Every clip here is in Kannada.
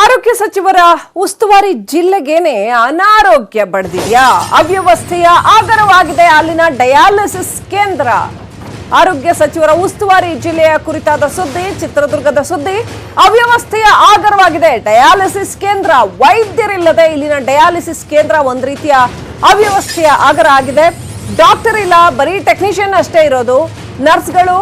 ಆರೋಗ್ಯ ಸಚಿವರ ಉಸ್ತುವಾರಿ ಜಿಲ್ಲೆಗೇನೆ ಅನಾರೋಗ್ಯ ಬಡ್ದಿದ್ಯಾ? ಅವ್ಯವಸ್ಥೆಯ ಆಗರವಾಗಿದೆ ಅಲ್ಲಿನ ಡಯಾಲಿಸಿಸ್ ಕೇಂದ್ರ. ಆರೋಗ್ಯ ಸಚಿವರ ಉಸ್ತುವಾರಿ ಜಿಲ್ಲೆಯ ಕುರಿತಾದ ಸುದ್ದಿ, ಚಿತ್ರದುರ್ಗದ ಸುದ್ದಿ, ಅವ್ಯವಸ್ಥೆಯ ಆಗರವಾಗಿದೆ ಡಯಾಲಿಸಿಸ್ ಕೇಂದ್ರ ವೈದ್ಯರಿಲ್ಲದೆ ಇಲ್ಲಿನ ಡಯಾಲಿಸಿಸ್ ಕೇಂದ್ರ ಒಂದು ರೀತಿಯ ಅವ್ಯವಸ್ಥೆಯ ಆಗರ ಆಗಿದೆ. ಡಾಕ್ಟರ್ ಇಲ್ಲ, ಬರೀ ಟೆಕ್ನಿಷಿಯನ್ ಅಷ್ಟೇ ಇರೋದು. ನರ್ಸ್ಗಳು,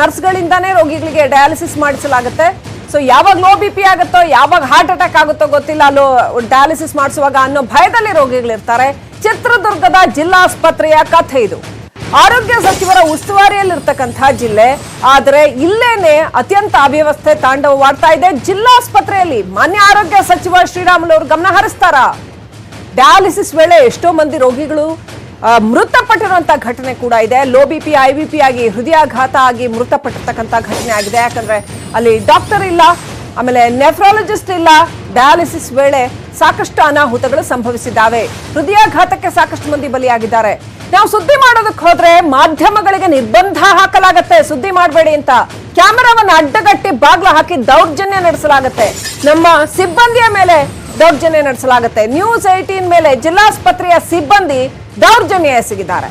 ನರ್ಸ್ಗಳಿಂದಾನೇ ರೋಗಿಗಳಿಗೆ ಡಯಾಲಿಸಿಸ್ ಮಾಡಿಸಲಾಗುತ್ತೆ. ಸೊ ಯಾವಾಗ ಲೋ ಬಿ ಪಿ ಆಗುತ್ತೋ, ಯಾವಾಗ ಹಾರ್ಟ್ ಅಟ್ಯಾಕ್ ಆಗುತ್ತೋ ಗೊತ್ತಿಲ್ಲ. ಅಲ್ಲೋ ಡಯಾಲಿಸಿಸ್ ಮಾಡಿಸುವಾಗ ಅನ್ನೋ ಭಯದಲ್ಲಿ ರೋಗಿಗಳಿರ್ತಾರೆ. ಚಿತ್ರದುರ್ಗದ ಜಿಲ್ಲಾಸ್ಪತ್ರೆಯ ಕಥೆ ಇದು. ಆರೋಗ್ಯ ಸಚಿವರ ಉಸ್ತುವಾರಿಯಲ್ಲಿರ್ತಕ್ಕಂಥ ಜಿಲ್ಲೆ. ಆದರೆ ಇಲ್ಲೇನೆ ಅತ್ಯಂತ ಅವ್ಯವಸ್ಥೆ ತಾಂಡವವಾಡ್ತಾ ಇದೆ. ಜಿಲ್ಲಾಸ್ಪತ್ರೆಯಲ್ಲಿ ಮಾನ್ಯ ಆರೋಗ್ಯ ಸಚಿವ ಶ್ರೀರಾಮುಲು ಅವರು ಗಮನ ಹರಿಸ್ತಾರಾ? ಡಯಾಲಿಸಿಸ್ ವೇಳೆ ಎಷ್ಟೋ ಮಂದಿ ರೋಗಿಗಳು ಆ, ಮೃತಪಟ್ಟಿರುವಂತ ಘಟನೆ ಕೂಡ ಇದೆ. Low B P high B P ಆಗಿ ಹೃದಯಾಘಾತ ಆಗಿ ಮೃತಪಟ್ಟಿರ್ತಕ್ಕಂಥ ಘಟನೆ ಆಗಿದೆ. ಯಾಕಂದ್ರೆ ಅಲ್ಲಿ ಡಾಕ್ಟರ್ ಇಲ್ಲ ಆಮೇಲೆ ನೆಫ್ರಾಲಜಿಸ್ಟ್ ಇಲ್ಲ. ಡಯಾಲಿಸಿಸ್ ವೇಳೆ ಸಾಕಷ್ಟು ಅನಾಹುತಗಳು ಸಂಭವಿಸಿದ್ದಾವೆ. ಹೃದಯಾಘಾತಕ್ಕೆ ಸಾಕಷ್ಟು ಮಂದಿ ಬಲಿಯಾಗಿದ್ದಾರೆ. ನಾವು ಸುದ್ದಿ ಮಾಡೋದಕ್ಕೆ ಹೋದ್ರೆ ಮಾಧ್ಯಮಗಳಿಗೆ ನಿರ್ಬಂಧ ಹಾಕಲಾಗತ್ತೆ. ಸುದ್ದಿ ಮಾಡಬೇಡಿ ಅಂತ. ಕ್ಯಾಮೆರಾವನ್ನ ಅಡ್ಡಗಟ್ಟಿ ಬಾಗ್ಲ ಹಾಕಿ ದೌರ್ಜನ್ಯ ನಡೆಸಲಾಗುತ್ತೆ. ನಮ್ಮ ಸಿಬ್ಬಂದಿಯ ಮೇಲೆ ದೌರ್ಜನ್ಯ ನಡೆಸಲಾಗುತ್ತೆ. ನ್ಯೂಸ್ ಏಟೀನ್ ಮೇಲೆ ಜಿಲ್ಲಾಸ್ಪತ್ರೆಯ ಸಿಬ್ಬಂದಿ ದೌರ್ಜನ್ಯ ಎಸಗಿದ್ದಾರೆ.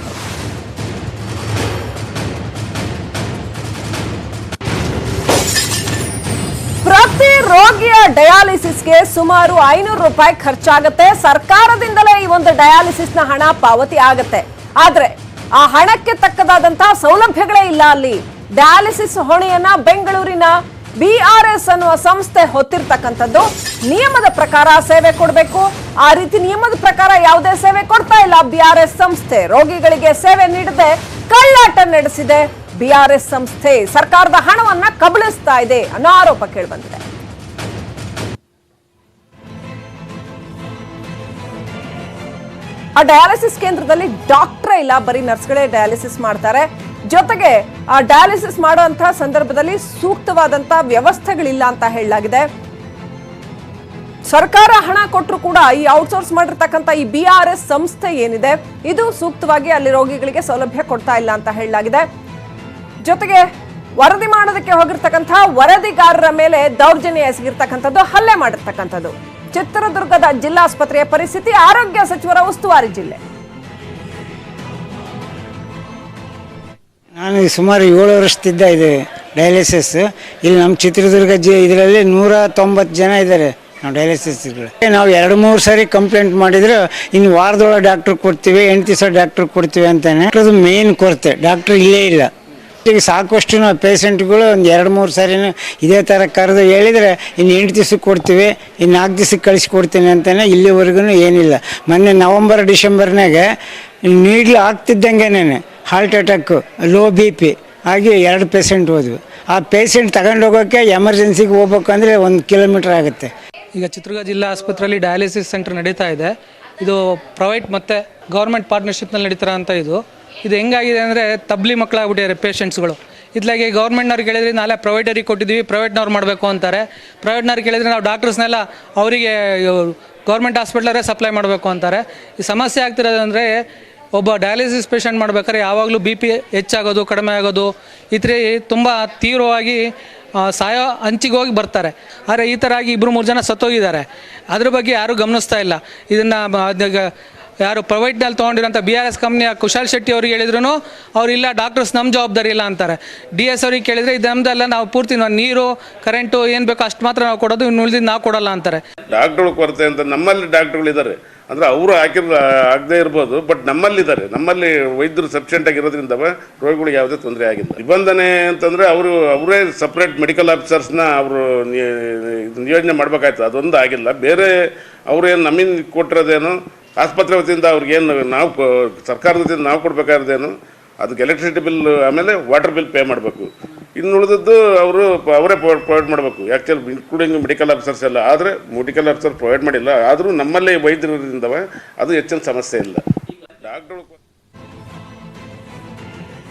ಪ್ರತಿ ರೋಗಿಯ ಡಯಾಲಿಸಿಸ್ಗೆ ಸುಮಾರು ಐನೂರು ರೂಪಾಯಿ ಖರ್ಚಾಗುತ್ತೆ. ಸರ್ಕಾರದಿಂದಲೇ ಈ ಒಂದು ಡಯಾಲಿಸಿಸ್ನ ಹಣ ಪಾವತಿ ಆಗತ್ತೆ. ಆದ್ರೆ ಆ ಹಣಕ್ಕೆ ತಕ್ಕದಾದಂತಹ ಸೌಲಭ್ಯಗಳೇ ಇಲ್ಲ ಅಲ್ಲಿ. ಡಯಾಲಿಸಿಸ್ ಹೊಣೆಯನ್ನ ಬೆಂಗಳೂರಿನ ಬಿಆರ್ಎಸ್ ಅನ್ನುವ ಸಂಸ್ಥೆ ಹೊತ್ತಿರ್ತಕ್ಕಂಥದ್ದು. ನಿಯಮದ ಪ್ರಕಾರ ಸೇವೆ ಕೊಡಬೇಕು. ಆ ರೀತಿ ನಿಯಮದ ಪ್ರಕಾರ ಯಾವುದೇ ಸೇವೆ ಕೊಡ್ತಾ ಇಲ್ಲ. ಬಿಆರ್ಎಸ್ ಸಂಸ್ಥೆ ರೋಗಿಗಳಿಗೆ ಸೇವೆ ನೀಡದೆ ಕಳ್ಳಾಟ ನಡೆಸಿದೆ. ಬಿಆರ್ಎಸ್ ಸಂಸ್ಥೆ ಸರ್ಕಾರದ ಹಣವನ್ನ ಕಬಳಿಸ್ತಾ ಇದೆ ಅನ್ನೋ ಆರೋಪ ಕೇಳಿಬಂದಿದೆ. ಆ ಡಯಾಲಿಸಿಸ್ ಕೇಂದ್ರದಲ್ಲಿ ಡಾಕ್ಟ್ರೇ ಇಲ್ಲ. ಬರೀ ನರ್ಸ್ಗಳೇ ಡಯಾಲಿಸಿಸ್ ಮಾಡ್ತಾರೆ. ಜೊತೆಗೆ ಆ ಡಯಾಲಿಸಿಸ್ ಮಾಡುವಂತಹ ಸಂದರ್ಭದಲ್ಲಿ ಸೂಕ್ತವಾದಂತಹ ವ್ಯವಸ್ಥೆಗಳಿಲ್ಲ ಅಂತ ಹೇಳಲಾಗಿದೆ. ಸರ್ಕಾರ ಹಣ ಕೊಟ್ಟರು ಕೂಡ ಈ ಔಟ್ಸೋರ್ಸ್ ಮಾಡಿರ್ತಕ್ಕಂಥ ಈ ಬಿ ಆರ್ ಎಸ್ ಸಂಸ್ಥೆ ಏನಿದೆ, ಇದು ಸೂಕ್ತವಾಗಿ ಅಲ್ಲಿ ರೋಗಿಗಳಿಗೆ ಸೌಲಭ್ಯ ಕೊಡ್ತಾ ಇಲ್ಲ ಅಂತ ಹೇಳಲಾಗಿದೆ. ಜೊತೆಗೆ ವರದಿ ಮಾಡೋದಕ್ಕೆ ಹೋಗಿರ್ತಕ್ಕಂಥ ವರದಿಗಾರರ ಮೇಲೆ ದೌರ್ಜನ್ಯ ಎಸಗಿರ್ತಕ್ಕಂಥದ್ದು, ಹಲ್ಲೆ ಮಾಡಿರ್ತಕ್ಕಂಥದ್ದು. ಚಿತ್ರದುರ್ಗದ ಜಿಲ್ಲಾಸ್ಪತ್ರೆಯ ಪರಿಸ್ಥಿತಿ, ಆರೋಗ್ಯ ಸಚಿವರ ಉಸ್ತುವಾರಿ ಜಿಲ್ಲೆ. ನಾನು ಸುಮಾರು ಏಳು ವರ್ಷದಿಂದ ಇದೆ ಡಯಾಲಿಸಿಸ್. ಇಲ್ಲಿ ನಮ್ಮ ಚಿತ್ರದುರ್ಗ ಜಿ ಇದರಲ್ಲಿ ನೂರ ತೊಂಬತ್ತು ಜನ ಇದ್ದಾರೆ. ನಾವು ಡಯಾಲಿಸಿಸ್ಗಳು ನಾವು ಎರಡು ಮೂರು ಸಾರಿ ಕಂಪ್ಲೇಂಟ್ ಮಾಡಿದ್ರೆ ಇನ್ನು ವಾರದೊಳಗೆ ಡಾಕ್ಟ್ರ್ ಕೊಡ್ತೀವಿ ಎಂಟು ದಿವಸ ಡಾಕ್ಟ್ರ್ ಕೊಡ್ತೀವಿ ಅಂತಾನೆ. ಅದು ಮೇನ್ ಕೊರತೆ. ಡಾಕ್ಟ್ರ್ ಇಲ್ಲೇ ಇಲ್ಲ. ಈಗ ಸಾಕಷ್ಟು ನಾವು ಪೇಷಂಟ್ಗಳು ಒಂದು ಎರಡು ಮೂರು ಸಾರಿನೂ ಇದೇ ಥರ ಕರೆದು ಹೇಳಿದರೆ, ಇನ್ನು ಎಂಟು ದಿವ್ಸಕ್ಕೆ ಕೊಡ್ತೀವಿ, ಇನ್ನು ನಾಲ್ಕು ದಿವ್ಸಕ್ಕೆ ಕಳಿಸಿ ಕೊಡ್ತೀನಿ ಅಂತಾನೆ ಇಲ್ಲಿವರೆಗೂ ಏನಿಲ್ಲ. ಮೊನ್ನೆ ನವಂಬರ್, ಡಿಸೆಂಬರ್ನಾಗ needle ಆಗ್ತಿದ್ದಂಗೆನೇ heart attack low B P ಹಾಗೆ ಎರಡು ಪೇಷಂಟ್ ಹೋದ್ವಿ. ಆ ಪೇಷಂಟ್ ತಗೊಂಡೋಗೋಕ್ಕೆ ಎಮರ್ಜೆನ್ಸಿಗೆ ಹೋಗ್ಬೇಕಂದ್ರೆ ಒಂದು ಕಿಲೋಮೀಟ್ರ್ ಆಗುತ್ತೆ. ಈಗ ಚಿತ್ರದುರ್ಗ ಜಿಲ್ಲಾ ಆಸ್ಪತ್ರೆಯಲ್ಲಿ ಡಯಾಲಿಸಿಸ್ ಸೆಂಟರ್ ನಡೀತಾ ಇದೆ. ಇದು ಪ್ರೈವೇಟ್ ಮತ್ತು ಗೌರ್ಮೆಂಟ್ ಪಾರ್ಟ್ನರ್ಶಿಪ್ನಲ್ಲಿ ನಡೀತಾರ ಅಂತ ಇದು. ಇದು ಹೆಂಗಾಗಿದೆ ಅಂದರೆ ತಬ್ಲಿ ಮಕ್ಕಳಾಗ್ಬಿಟ್ಟಿದ್ದಾರೆ ಪೇಷಂಟ್ಸ್ಗಳು ಇತ್ಲಾಗಿ ಗೌರ್ಮೆಂಟ್ನವ್ರಿಗೆ ಹೇಳಿದ್ರೆ ನಾಳೆ ಪ್ರೈವೇಟರಿಗೆ ಕೊಟ್ಟಿದ್ದೀವಿ ಪ್ರೈವೇಟ್ನವ್ರು ಮಾಡಬೇಕು ಅಂತಾರೆ. ಪ್ರೈವೇಟ್ನವ್ರಿಗೆ ಹೇಳಿದ್ರೆ ನಾವು ಡಾಕ್ಟರ್ಸ್ನೆಲ್ಲ ಅವರಿಗೆ ಗೌರ್ಮೆಂಟ್ ಹಾಸ್ಪಿಟ್ಲರೇ ಸಪ್ಲೈ ಮಾಡಬೇಕು ಅಂತಾರೆ. ಈ ಸಮಸ್ಯೆ ಆಗ್ತಿರೋದಂದರೆ ಒಬ್ಬ ಡಯಾಲಿಸಿಸ್ ಪೇಷಂಟ್ ಮಾಡ್ಬೇಕಾದ್ರೆ ಯಾವಾಗಲೂ ಬಿ ಪಿ ಹೆಚ್ಚಾಗೋದು, ಕಡಿಮೆ ಆಗೋದು, ಈ ತುಂಬ ತೀವ್ರವಾಗಿ ಸಾಯೋ ಹಂಚಿಗೆ ಹೋಗಿ ಬರ್ತಾರೆ. ಆದರೆ ಈ ಥರ ಆಗಿ ಇಬ್ಬರು ಮೂರು ಜನ ಸತ್ತೋಗಿದ್ದಾರೆ. ಅದ್ರ ಬಗ್ಗೆ ಯಾರೂ ಗಮನಿಸ್ತಾ ಇಲ್ಲ. ಇದನ್ನು ಯಾರು ಪ್ರೈವೇಟ್ನಲ್ಲಿ ತೊಗೊಂಡಿರೋಂಥ ಬಿ ಆರ್ ಎಸ್ ಕಂಪ್ನಿಯ ಕುಶಾಲ್ ಶೆಟ್ಟಿ ಅವ್ರಿಗೆ ಹೇಳಿದ್ರು ಅವ್ರು ಇಲ್ಲ ಡಾಕ್ಟರ್ಸ್ ನಮ್ಮ ಜವಾಬ್ದಾರಿ ಇಲ್ಲ ಅಂತಾರೆ. ಡಿ ಎಸ್ ಅವ್ರಿಗೆ ಕೇಳಿದರೆ ಇದು ನಮ್ದೆಲ್ಲ, ನಾವು ಪೂರ್ತಿ ನಾವು ನೀರು ಕರೆಂಟು ಏನು ಬೇಕೋ ಅಷ್ಟು ಮಾತ್ರ ನಾವು ಕೊಡೋದು, ಇನ್ನು ಉಳಿದಿದ್ದು ನಾವು ಕೊಡಲ್ಲ ಅಂತಾರೆ. ಡಾಕ್ಟ್ರುಗಳು ಕೊರತೆ ಅಂತ ನಮ್ಮಲ್ಲಿ ಡಾಕ್ಟ್ರುಗಳಿದ್ದಾರೆ ಅಂದರೆ ಅವರು ಹಾಕಿರ ಆಗದೆ ಇರ್ಬೋದು ಬಟ್ ನಮ್ಮಲ್ಲಿದ್ದಾರೆ. ನಮ್ಮಲ್ಲಿ ವೈದ್ಯರು ಸಫಿಷಿಯೆಂಟ್ ಆಗಿರೋದ್ರಿಂದ ರೋಗಿಗಳಿಗೆ ಯಾವುದೇ ತೊಂದರೆ ಆಗಿಲ್ಲ. ನಿಬಂಧನೆ ಅಂತಂದರೆ ಅವರು, ಅವರೇ ಸಪ್ರೇಟ್ ಮೆಡಿಕಲ್ ಆಫೀಸರ್ಸ್ನ ಅವರು ನಿಯೋಜನೆ ಮಾಡಬೇಕಾಯ್ತು ಅದೊಂದು ಆಗಿಲ್ಲ. ಬೇರೆ ಅವರೇನು ನಮ್ಮಿಂದ ಕೊಟ್ಟಿರೋದೇನು, ಆಸ್ಪತ್ರೆ ವತಿಯಿಂದ ಅವ್ರಿಗೇನು ನಾವು ಸರ್ಕಾರದ ವತಿಯಿಂದ ನಾವು ಕೊಡಬೇಕಾದ್ರೇನು ಅದಕ್ಕೆ ಎಲೆಕ್ಟ್ರಿಸಿಟಿ ಬಿಲ್ ಆಮೇಲೆ ವಾಟರ್ ಬಿಲ್ ಪೇ ಮಾಡಬೇಕು. ಇನ್ನು ಉಳಿದದ್ದು ಅವರು ಅವರೇ ಪ್ರೊವೈಡ್ ಮಾಡಬೇಕು. ಆ್ಯಕ್ಚುಲಿ ಇನ್ಕ್ಲೂಡಿಂಗ್ ಮೆಡಿಕಲ್ ಆಫೀಸರ್ಸ್ ಎಲ್ಲ. ಆದರೆ ಮೆಡಿಕಲ್ ಆಫೀಸರ್ ಪ್ರೊವೈಡ್ ಮಾಡಿಲ್ಲ. ಆದರೂ ನಮ್ಮಲ್ಲೇ ವೈದ್ಯರಿಂದವ ಅದು ಹೆಚ್ಚಿನ ಸಮಸ್ಯೆ ಇಲ್ಲ. ಡಾಕ್ಟರ್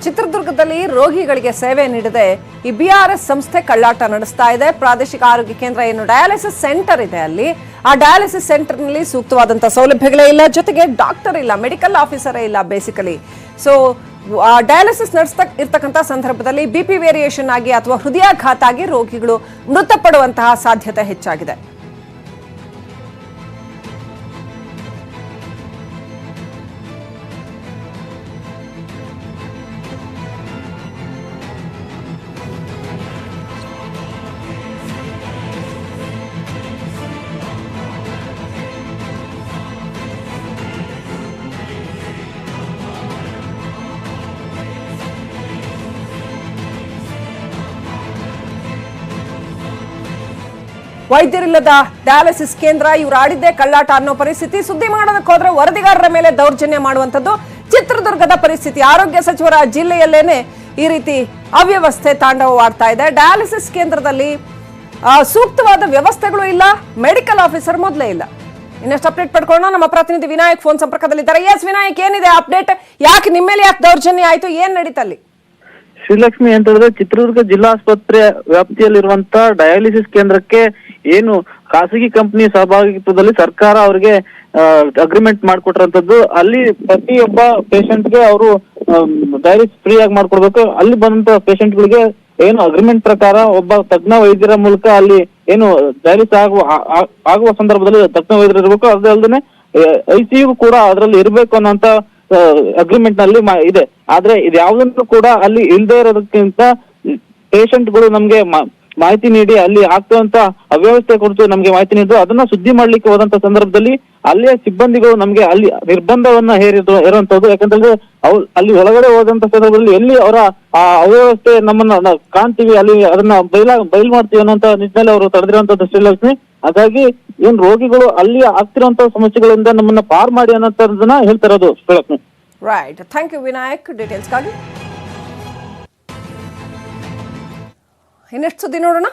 ಚಿತ್ರದುರ್ಗದಲ್ಲಿ ರೋಗಿಗಳಿಗೆ ಸೇವೆ ನೀಡದೆ ಈ ಬಿಆರ್ಎಸ್ ಸಂಸ್ಥೆ ಕಳ್ಳಾಟ ನಡೆಸ್ತಾ ಇದೆ. ಪ್ರಾದೇಶಿಕ ಆರೋಗ್ಯ ಕೇಂದ್ರ ಏನು ಡಯಾಲಿಸಿಸ್ ಸೆಂಟರ್ ಇದೆ ಅಲ್ಲಿ. ಆ ಡಯಾಲಿಸಿಸ್ ಸೆಂಟರ್ನಲ್ಲಿ ಸೂಕ್ತವಾದಂತಹ ಸೌಲಭ್ಯಗಳೇ ಇಲ್ಲ. ಜೊತೆಗೆ ಡಾಕ್ಟರ್ ಇಲ್ಲ, ಮೆಡಿಕಲ್ ಆಫೀಸರೇ ಇಲ್ಲ ಬೇಸಿಕಲಿ ಸೊ ಡಯಾಲಿಸಿಸ್ ನಡೆಸ್ತಾ ಇರ್ತಕ್ಕಂಥ ಸಂದರ್ಭದಲ್ಲಿ ಬಿ ಪಿ ವೇರಿಯೇಷನ್ ಆಗಿ ಅಥವಾ ಹೃದಯಾಘಾತ ಆಗಿ ರೋಗಿಗಳು ಮೃತಪಡುವಂತಹ ಸಾಧ್ಯತೆ ಹೆಚ್ಚಾಗಿದೆ. ವೈದ್ಯರಿಲ್ಲದ ಡಯಾಲಿಸಿಸ್ ಕೇಂದ್ರ ಇವ್ರು ಆಡಿದ್ದೇ ಕಳ್ಳಾಟ ಅನ್ನೋ ಪರಿಸ್ಥಿತಿ. ಸುದ್ದಿ ಮಾಡೋದಕ್ಕೆ ಹೋದ್ರೆ ವರದಿಗಾರರ ಮೇಲೆ ದೌರ್ಜನ್ಯ ಮಾಡುವಂಥದ್ದು ಚಿತ್ರದುರ್ಗದ ಪರಿಸ್ಥಿತಿ. ಆರೋಗ್ಯ ಸಚಿವರ ಜಿಲ್ಲೆಯಲ್ಲೇನೆ ಈ ರೀತಿ ಅವ್ಯವಸ್ಥೆ ತಾಂಡವವಾಡ್ತಾ ಇದೆ. ಡಯಾಲಿಸಿಸ್ ಕೇಂದ್ರದಲ್ಲಿ ಸೂಕ್ತವಾದ ವ್ಯವಸ್ಥೆಗಳು ಇಲ್ಲ ಮೆಡಿಕಲ್ ಆಫೀಸರ್ ಮೊದಲೇ ಇಲ್ಲ. ಇನ್ನಷ್ಟು ಅಪ್ಡೇಟ್ ಪಡ್ಕೊಳ್ಳೋಣ. ನಮ್ಮ ಪ್ರತಿನಿಧಿ ವಿನಾಯಕ್ ಫೋನ್ ಸಂಪರ್ಕದಲ್ಲಿದ್ದಾರೆ. ಎಸ್ ವಿನಾಯಕ್, ಏನಿದೆ ಅಪ್ಡೇಟ್ ಯಾಕೆ ನಿಮ್ಮ ಮೇಲೆ ಯಾಕೆ ದೌರ್ಜನ್ಯ ಆಯ್ತು? ಏನ್ ನಡೀತಲ್ಲಿ? ಶ್ರೀಲಕ್ಷ್ಮಿ ಅಂತ ಹೇಳಿದ್ರೆ ಚಿತ್ರದುರ್ಗ ಜಿಲ್ಲಾಸ್ಪತ್ರೆ ವ್ಯಾಪ್ತಿಯಲ್ಲಿರುವಂತ ಡಯಾಲಿಸಿಸ್ ಕೇಂದ್ರಕ್ಕೆ ಏನು ಖಾಸಗಿ ಕಂಪನಿ ಸಹಭಾಗಿತ್ವದಲ್ಲಿ ಸರ್ಕಾರ ಅವರಿಗೆ ಅಗ್ರಿಮೆಂಟ್ ಮಾಡ್ಕೊಟ್ರಂತದ್ದು. ಅಲ್ಲಿ ಪ್ರತಿಯೊಬ್ಬ ಪೇಷಂಟ್ಗೆ ಅವರು ಡಯಾಲಿಸಿಸ್ ಫ್ರೀ ಆಗಿ ಮಾಡ್ಕೊಡ್ಬೇಕು. ಅಲ್ಲಿ ಬಂದಂತ ಗಳಿಗೆ ಏನು ಅಗ್ರಿಮೆಂಟ್ ಪ್ರಕಾರ ಒಬ್ಬ ತಜ್ಞ ವೈದ್ಯರ ಮೂಲಕ ಅಲ್ಲಿ ಏನು ಡಯಾಲಿಸಿಸ್ ಆಗುವ ಆಗುವ ಸಂದರ್ಭದಲ್ಲಿ ತಜ್ಞ ವೈದ್ಯರು ಇರಬೇಕು. ಅದೇ ಅಲ್ಲದೆ ಐ ಸಿ ಯು ಕೂಡ ಅದರಲ್ಲಿ ಇರಬೇಕು ಅನ್ನೋಂತ ಅಗ್ರಿಮೆಂಟ್ನಲ್ಲಿ ಇದೆ. ಆದ್ರೆ ಇದ್ಯಾವುದನ್ನು ಕೂಡ ಅಲ್ಲಿ ಇಲ್ದೆ ಇರೋದಕ್ಕಿಂತ ಪೇಷಂಟ್ಗಳು ನಮ್ಗೆ ಮಾಹಿತಿ ನೀಡಿ ಅಲ್ಲಿ ಆಗ್ತಿರುವಂತ ಅವ್ಯವಸ್ಥೆ ಕುರಿತು ನಮ್ಗೆ ಮಾಹಿತಿ ನೀಡಿದ್ರು ಅದನ್ನ ಸುದ್ದಿ ಮಾಡ್ಲಿಕ್ಕೆ ಹೋದಂತ ಸಂದರ್ಭದಲ್ಲಿ ಅಲ್ಲಿಯ ಸಿಬ್ಬಂದಿಗಳು ನಮ್ಗೆ ಅಲ್ಲಿ ನಿರ್ಬಂಧವನ್ನ ಹೇರಿದ್ರು ಇರುವಂತದ್ದು ಯಾಕಂತಂದ್ರೆ ಅಲ್ಲಿ ಒಳಗಡೆ ಹೋದಂತ ಸಂದರ್ಭದಲ್ಲಿ ಎಲ್ಲಿ ಅವರ ಆ ಅವ್ಯವಸ್ಥೆ ನಮ್ಮನ್ನ ಕಾಣ್ತೀವಿ, ಅಲ್ಲಿ ಅದನ್ನ ಬೈಲಾ ಬಯಲು ಮಾಡ್ತೀವಿ ಅನ್ನೋಂತ ನಿಟ್ಟಿನಲ್ಲಿ ಅವರು ತಡೆದಿರುವಂತ ಶ್ರೀಲಕ್ಷ್ಮಿ ಹಾಗಾಗಿ ಏನ್ ರೋಗಿಗಳು ಅಲ್ಲಿ ಆಗ್ತಿರುವಂತ ಸಮಸ್ಯೆಗಳಿಂದ ನಮ್ಮನ್ನ ಪಾರ್ ಮಾಡಿ ಅನ್ನೋದನ್ನ ಹೇಳ್ತಾ ಇರೋದು ರೈಟ್ ಥ್ಯಾಂಕ್ ಯು ವಿನಾಯಕ್ ಡೀಟೇಲ್ಸ್ಗಾಗಿ ಇನ್ನೆಷ್ಟು ಸುದ್ದಿ ನೋಡೋಣ?